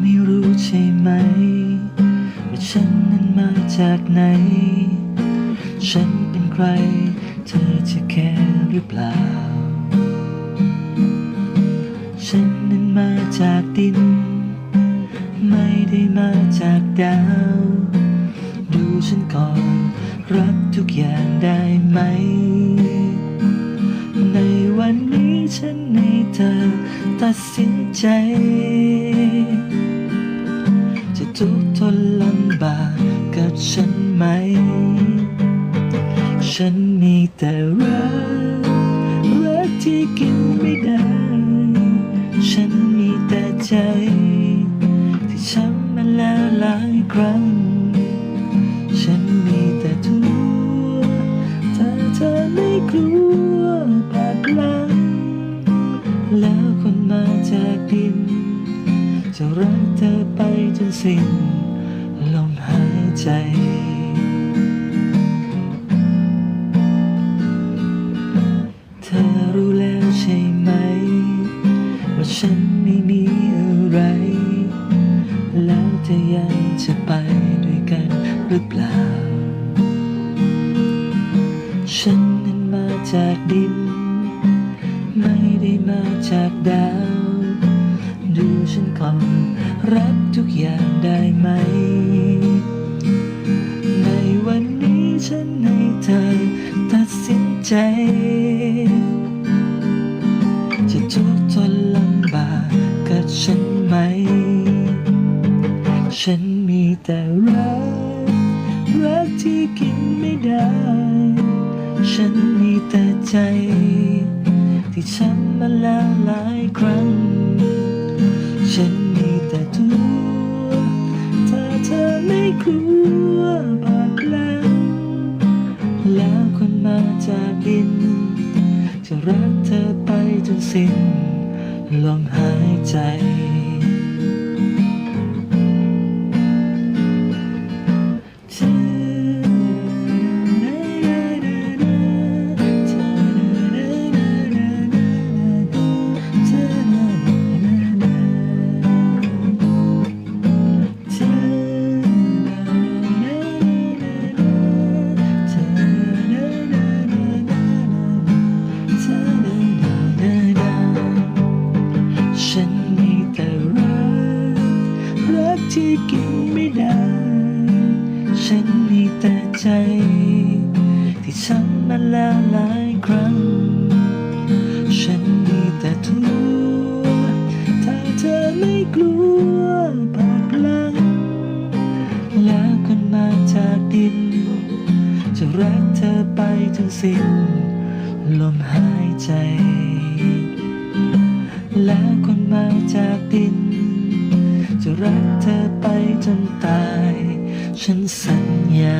ไม่รู้ใช่ไหมว่าฉันนั้น มาจากไหน ฉันเป็นใคร เธอจะแค่หรือเปล่า ฉันนั้นมาจากดิน ไม่ได้มาจากดาว ดูฉันก่อน รับทุกอย่างได้ไหม ในวันนี้ฉันให้เธอตัดสินใจ ทุกทนลำบากกับฉันไหม ฉันมีแต่รักรักที่กินไม่ได้ ฉันมีแต่ใจ ที่ช้ำมาแล้วหลายครั้ง ฉันมีแต่ทุกข์ถ้าเธอไม่กลัว รักเธอไปจนสิ้นลมหายใจ เธอรู้แล้วใช่ไหม ว่าฉันไม่มีอะไร แล้วเธอยังจะไปด้วยกันหรือเปล่า ฉันนั้นมาจากดิน ไม่ได้มาจากดาว ดูฉันก่อน รับทุกอย่างได้ไหม ในวันนี้ฉันให้เธอตัดสินใจ จะทุกข์ทนลำบากกับฉันไหม ฉันมีแต่รัก รักที่กินไม่ได้ ฉันมีแต่ใจ ที่ช้ำมาแล้วหลายครั้ง ฉันมีแต่ทุกข์ถ้าเธอไม่กลัวบาดแล้วแล้วคนมาจากดิน จะรักเธอไปจนสิ้นลมหายใจ ที่กินไม่ได้ ฉันมีแต่ใจ ที่ช้ำมาแล้วหลายครั้ง ฉันมีแต่ทุกข์ถ้าเธอไม่กลัวบาดหลัง แล้วคนมาจากดิน จะรักเธอไปจนสิ้นลมหายใจ แล้วคนมาจากดิน จะรักเธอไปจนตาย ฉันสัญญา